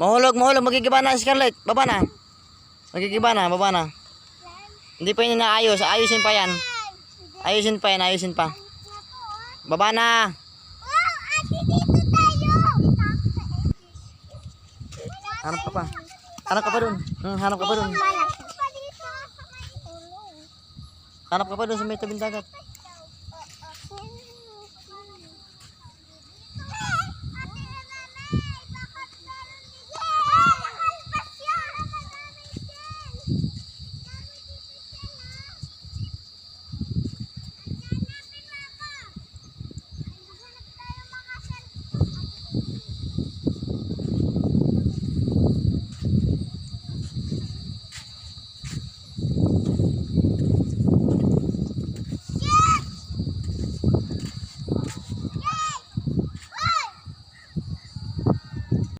Mahulog, mahulog. Magigiba na si Scarlett. Baba na. Magigiba na, baba na. Hindi pa yun naayos. Ayusin pa yan. Ayusin pa yan, ayusin pa. Baba na. Hanap ka pa. Hanap ka pa dun. Hmm, hanap ka pa dun. Hanap ka pa dun sa may tabing dagat.